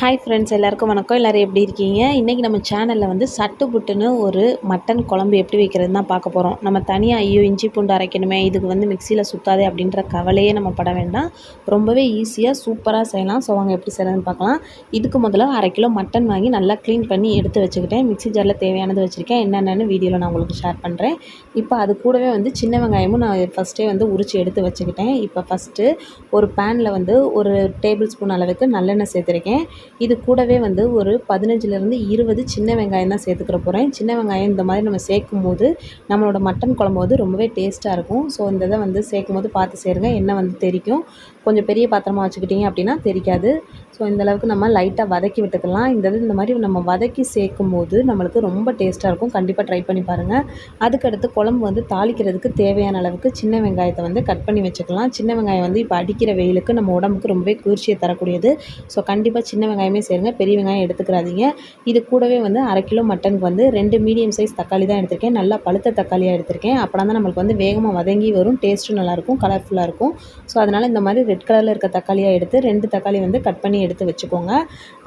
Hi friends எல்லாருக்கும் வணக்கம். எல்லோரும் எப்படி இருக்கீங்க? இன்றைக்கி நம்ம சேனலில் வந்து சட்டு புட்டுன்னு ஒரு மட்டன் குழம்பு எப்படி வைக்கிறதுன்னு தான் பார்க்க போகிறோம் நம்ம தனியாக ஐயோ இஞ்சி பூண்டு அரைக்கணுமே இதுக்கு வந்து மிக்சியில் சுத்தாதே அப்படின்ற கவலையே நம்ம பட வேண்டாம். ரொம்பவே ஈஸியாக சூப்பராக செய்யலாம். ஸோ அவங்க எப்படி செய்யறதுன்னு பார்க்கலாம். இதுக்கு முதல்ல அரை கிலோ மட்டன் வாங்கி நல்லா க்ளீன் பண்ணி எடுத்து வச்சுக்கிட்டேன். மிக்ஸி ஜாரில் தேவையானது வச்சுருக்கேன். என்னென்னு வீடியோவில் நான் உங்களுக்கு ஷேர் பண்ணுறேன் இப்போ அது கூடவே வந்து சின்ன வெங்காயமும் நான் ஃபஸ்ட்டே வந்து உரித்து எடுத்து வச்சுக்கிட்டேன். இப்போ ஃபஸ்ட்டு ஒரு பேனில் வந்து ஒரு டேபிள் ஸ்பூன் அளவுக்கு நல்லெண்ணெய் சேர்த்துருக்கேன். இது கூடவே வந்து ஒரு பதினஞ்சுலேருந்து இருபது சின்ன வெங்காயம் தான் சேர்த்துக்கிற போகிறேன் சின்ன வெங்காயம் இந்த மாதிரி நம்ம சேர்க்கும் போது நம்மளோட மட்டன் குழம்பு வந்து ரொம்பவே டேஸ்ட்டாக இருக்கும். ஸோ இந்த இதை வந்து சேர்க்கும் போது பார்த்து சேருங்க எண்ணெய் வந்து தெரிக்கும் கொஞ்சம் பெரிய பாத்திரமாக வச்சுக்கிட்டிங்க அப்படின்னா தெரிக்காது. ஸோ இந்தளவுக்கு நம்ம லைட்டாக வதக்கி விட்டுக்கலாம். இந்த இது இந்த மாதிரி நம்ம வதக்கி சேர்க்கும் போது நம்மளுக்கு ரொம்ப டேஸ்ட்டாக இருக்கும். கண்டிப்பாக ட்ரை பண்ணி பாருங்கள் அதுக்கடுத்து குழம்பு வந்து தாளிக்கிறதுக்கு தேவையான அளவுக்கு சின்ன வெங்காயத்தை வந்து கட் பண்ணி வச்சுக்கலாம். சின்ன வெங்காயம் வந்து இப்போ அடிக்கிற வெயிலுக்கு நம்ம உடம்புக்கு ரொம்பவே குளிர்ச்சியை தரக்கூடியது. ஸோ கண்டிப்பாக சின்ன வெங்காயமே சேருங்க. பெரிய வெங்காயம் எடுத்துக்கிறாதீங்க இது கூடவே வந்து அரை கிலோ மட்டனுக்கு வந்து ரெண்டு மீடியம் சைஸ் தக்காளி தான் எடுத்திருக்கேன். நல்லா பழுத்த தக்காளியாக எடுத்திருக்கேன். அப்போனா தான் நம்மளுக்கு வந்து வேகமாக வதங்கி வரும். டேஸ்ட்டும் நல்லாயிருக்கும் கலர்ஃபுல்லாக இருக்கும். ஸோ அதனால் இந்த மாதிரி ரெட் கலரில் இருக்க தக்காளியாக எடுத்து ரெண்டு தக்காளி வந்து கட் பண்ணி எடுத்து வச்சுக்கோங்க.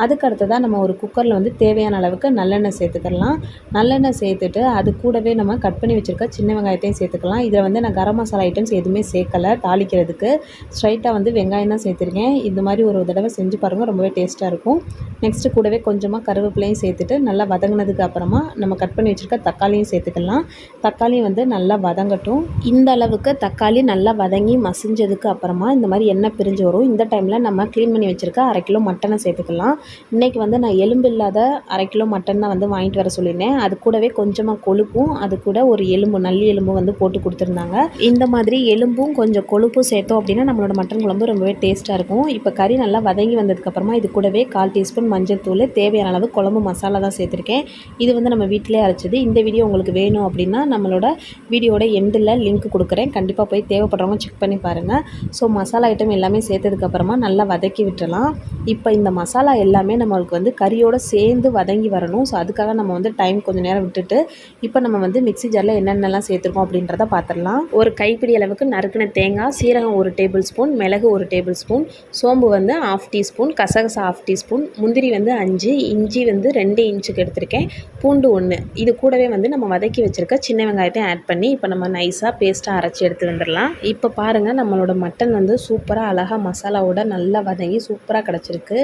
அதுக்கு அடுத்ததாக நம்ம ஒரு குக்கரில் வந்து தேவையான அளவுக்கு நல்லெண்ணெய் சேர்த்துக்கலாம். நல்லெண்ணெய் சேர்த்துட்டு அது கூடவே நம்ம கட் பண்ணி வச்சுருக்க சின்ன வெங்காயத்தையும் சேர்த்துக்கலாம். இதில் வந்து நான் கரம் மசாலா ஐட்டம்ஸ் எதுவுமே சேர்க்கலை தாளிக்கிறதுக்கு. ஸ்ட்ரைட்டாக வந்து வெங்காயம் தான் சேர்த்துருக்கேன். இந்த மாதிரி ஒரு தடவை செஞ்சு பாருங்கள் ரொம்பவே டேஸ்ட்டாக இருக்கும். நெக்ஸ்ட்டு கூடவே கொஞ்சமாக கருவேப்பிலையும் சேர்த்துட்டு நல்லா வதங்கினதுக்கு அப்புறமா நம்ம கட் பண்ணி வச்சுருக்க தக்காளியும் சேர்த்துக்கலாம். தக்காளியும் வந்து நல்லா வதங்கட்டும். இந்த அளவுக்கு தக்காளி நல்லா வதங்கி மசிஞ்சதுக்கு அப்புறமா இந்த மாதிரி எண்ணெய் பிரிஞ்சு வரும். இந்த டைமில் நம்ம க்ளீன் பண்ணி வச்சுருக்க அரை கிலோ மட்டனை சேர்த்துக்கலாம். இன்றைக்கி வந்து நான் எலும்பு இல்லாத அரை கிலோ மட்டன் தான் வந்து வாங்கிட்டு வர சொல்லியிருந்தேன். அது கூடவே கொஞ்சமாக கொழுப்பும் அது கூட ஒரு எலும்பு நல்லி எலும்பும் வந்து போட்டு கொடுத்துருந்தாங்க. இந்த மாதிரி எலும்பும் கொஞ்சம் கொழுப்பும் சேர்த்தோம் அப்படின்னா நம்மளோட மட்டன் குழம்பு ரொம்பவே டேஸ்ட்டாக இருக்கும். இப்போ கறி நல்லா வதங்கி வந்ததுக்கப்புறமா இது கூடவே கால் டீஸ்பூன் மஞ்சள் தூள் தேவையான அளவு குழம்பு மசாலா தான் சேர்த்துருக்கேன். இது வந்து நம்ம வீட்டிலே அரைச்சது. இந்த வீடியோ உங்களுக்கு வேணும் அப்படின்னா நம்மளோட வீடியோட எண்டில் லிங்க் கொடுக்குறேன். கண்டிப்பாக போய் தேவைப்படுறவங்க செக் பண்ணி பாருங்கள் ஸோ மசாலா ஐட்டம் எல்லாமே சேர்த்ததுக்கப்புறமா நல்லா வதக்கி விட்டுறலாம். இப்போ இந்த மசாலா எல்லாமே நம்மளுக்கு வந்து கறியோடு சேர்ந்து வதங்கி வரணும். ஸோ அதுக்காக நம்ம வந்து டைம் கொஞ்சம் நேரம் விட்டுட்டு இப்போ நம்ம வந்து மிக்ஸி ஜாரில் என்னென்னலாம் சேர்த்துருக்கோம் அப்படின்றத பார்த்துடலாம் ஒரு கைப்பிடி அளவுக்கு நறுக்கின தேங்காய் சீரகம் ஒரு டேபிள் ஸ்பூன் மிளகு ஒரு டேபிள் ஸ்பூன் சோம்பு வந்து ஆஃப் டீஸ்பூன் கசகசா ஆஃப் டீஸ்பூன் முந்திரி வந்து அஞ்சு இஞ்சி வந்து ரெண்டு இன்ச்சுக்கு எடுத்திருக்கேன். பூண்டு ஒன்று இது கூடவே வந்து நம்ம வதக்கி வச்சுருக்க சின்ன வெங்காயத்தையும் ஆட் பண்ணி இப்போ நம்ம நைஸாக பேஸ்ட்டாக அரைச்சி எடுத்து வந்துடலாம் இப்போ பாருங்கள் நம்மளோட மட்டன் வந்து சூப்பராக அழகாக மசாலாவோட நல்லா வதங்கி சூப்பராக கிடச்சிருக்கு.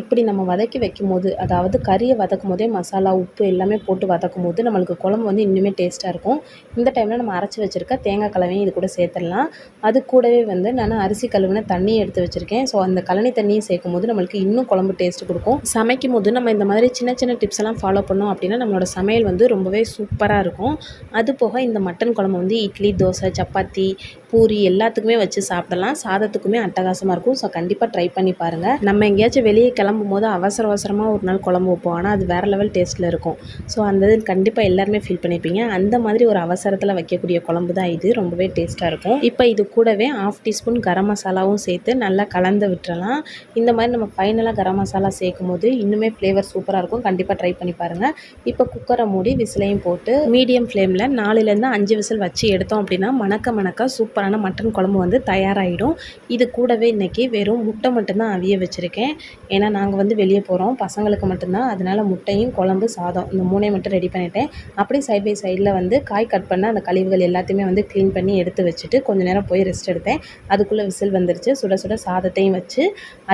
இப்படி நம்ம வதக்கி வைக்கும் போது அதாவது கறியை வதக்கும் போதே மசாலா உப்பு எல்லாமே போட்டு வதக்கும் போது நம்மளுக்கு குழம்பு வந்து இன்னுமே டேஸ்ட்டாக இருக்கும். இந்த டைமில் நம்ம அரைச்சி வச்சுருக்க தேங்காய் கலவையும் இது கூட சேர்த்துடலாம். அது கூடவே வந்து நான் அரிசி கழுவின தண்ணியை எடுத்து வச்சுருக்கேன். ஸோ அந்த கழனி தண்ணியை சேர்க்கும் போது நம்மளுக்கு இன்னும் குழம்பு டேஸ்ட் கொடுக்கும். சமைக்கும் போது நம்ம இந்த மாதிரி சின்ன சின்ன டிப்ஸ் எல்லாம் ஃபாலோ பண்ணோம் அப்படின்னா நம்மளோட சமையல் வந்து ரொம்பவே சூப்பராக இருக்கும். அது போக இந்த மட்டன் குழம்பு வந்து இட்லி தோசை சப்பாத்தி பூரி எல்லாத்துக்குமே வச்சு சாப்பிடலாம். சாதத்துக்குமே அட்டகாசமாக இருக்கும். ஸோ கண்டிப்பாக ட்ரை பண்ணி பாருங்கள் நம்ம எங்கேயாச்சும் வெளியே கிளம்பும் போது அவசர அவசரமாக ஒரு நாள் குழம்பு வைப்போம். ஆனால் அது வேறு லெவல் டேஸ்ட்டில் இருக்கும். ஸோ அந்த இது கண்டிப்பாக எல்லாருமே ஃபீல் பண்ணிப்பீங்க. அந்த மாதிரி ஒரு அவசரத்தில் வைக்கக்கூடிய குழம்பு தான் இது. ரொம்பவே டேஸ்ட்டாக இருக்கும். இப்போ இது கூடவே ஆஃப் டீஸ்பூன் கரம் மசாலாவும் சேர்த்து நல்லா கலந்து விட்டுறலாம். இந்த மாதிரி நம்ம ஃபைனலாக கரம் மசாலா சேர்க்கும் போது இன்னுமே ஃப்ளேவர் சூப்பராக இருக்கும். கண்டிப்பாக ட்ரை பண்ணி பாருங்கள் இப்போ குக்கரை மூடி விசிலையும் போட்டு மீடியம் ஃப்ளேமில் நாலுலேருந்து அஞ்சு விசில் வச்சு எடுத்தோம் அப்படின்னா மணக்க மணக்க சூப்பர் சூப்பரான மட்டன் குழம்பு வந்து தயாராகிடும் இது கூடவே இன்றைக்கி வெறும் முட்டை மட்டும்தான் அவிய வச்சுருக்கேன். ஏன்னா நாங்கள் வந்து வெளியே போகிறோம் பசங்களுக்கு மட்டும்தான். அதனால் முட்டையும் குழம்பு சாதம் இந்த மூணையும் மட்டும் ரெடி பண்ணிட்டேன். அப்படியே சைட் பை சைடில் வந்து காய் கட் பண்ண அந்த கழிவுகள் எல்லாத்தையுமே வந்து க்ளீன் பண்ணி எடுத்து வச்சுட்டு கொஞ்சம் நேரம் போய் ரெஸ்ட் எடுத்தேன். அதுக்குள்ளே விசில் வந்துருச்சு. சுட சுட சாதத்தையும் வச்சு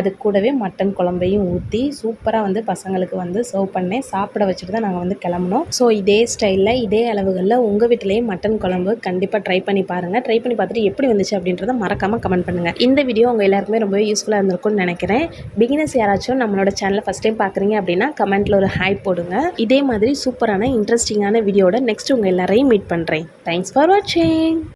அது கூடவே மட்டன் குழம்பையும் ஊற்றி சூப்பராக வந்து பசங்களுக்கு வந்து சர்வ் பண்ணேன். சாப்பிட வச்சுட்டு தான் நாங்கள் வந்து கிளம்புனோம். ஸோ இதே ஸ்டைலில் இதே அளவுகளில் உங்கள் வீட்டிலையும் மட்டன் குழம்பு கண்டிப்பாக ட்ரை பண்ணி பாருங்கள் ட்ரை பண்ணி பார்த்துட்டு எப்படி வந்துச்சு அப்படின்றத மறக்காமல் கமெண்ட் பண்ணுங்கள் இந்த வீடியோ உங்கள் எல்லாருக்குமே ரொம்பவே யூஸ்ஃபுல்லாக இருந்திருக்கும்னு நினைக்கிறேன். பிகினர்ஸ் யாராச்சும் நம்மளோட சேனலை ஃபஸ்ட் டைம் பார்க்குறீங்க அப்படின்னா கமெண்ட்டில் ஒரு ஹாய் போடுங்க. இதே மாதிரி சூப்பரான இன்ட்ரெஸ்டிங்கான வீடியோட நெக்ஸ்ட் உங்கள் எல்லாரையும் மீட் பண்ணுறேன் தேங்க்ஸ் ஃபார் வாட்சிங்